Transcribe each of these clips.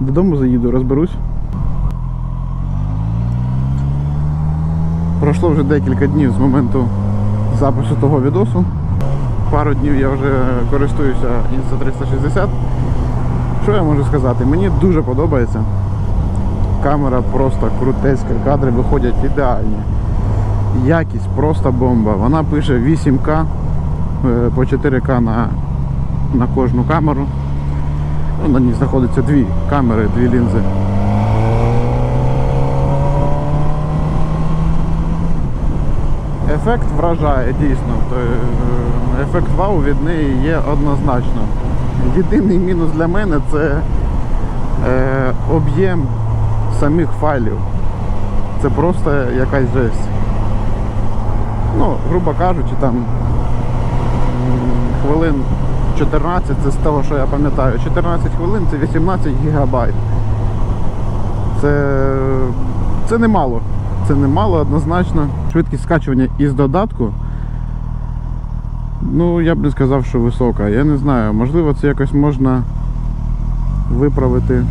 Додому заїду, розберусь. Пройшло вже декілька днів з моменту запису того відосу. Пару днів я вже користуюся Insta360. Що я можу сказати? Мені дуже подобається. Камера просто крутецька, кадри виходять ідеальні. Якість просто бомба. Вона пише 8К е, по 4К на, на кожну камеру. Ну, на ній знаходиться дві камери, дві лінзи. Ефект вражає дійсно. Е, Ефект вау від неї є однозначно. Єдиний мінус для мене це е, об'єм самих файлів. Це просто якась жесть. Ну, грубо кажучи, там хвилин 14, це з того, що я пам'ятаю. 14 хвилин це 18 гігабайт. Це, це немало. Це немало однозначно. Швидкість скачування із додатку. Ну, я б не сказав, що висока. Я не знаю, можливо, це якось можна виправити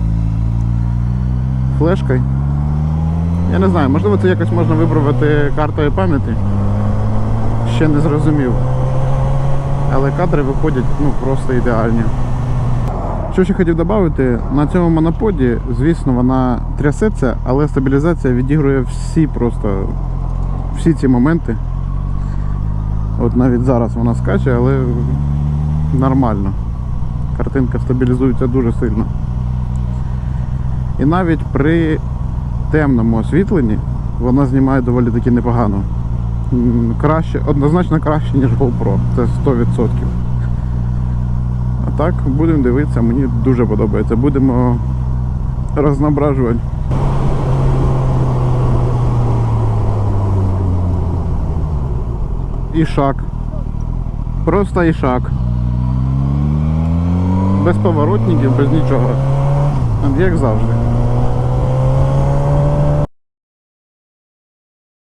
флешкою. Я не знаю, можливо, це якось можна виправити картою пам'яті. Ще не зрозумів. Але кадри виходять ну, просто ідеальні. Що ще хотів додати, на цьому моноподі, звісно, вона трясеться, але стабілізація відігрує всі просто всі ці моменти. От навіть зараз вона скаче, але нормально. Картинка стабілізується дуже сильно. І навіть при темному освітленні вона знімає доволі таки непогано. Краще, однозначно краще, ніж GoPro. Це 100%. А так, будемо дивитися, мені дуже подобається. Будемо розноображувати. Ішак. Просто ішак. Без поворотників, без нічого. Як завжди.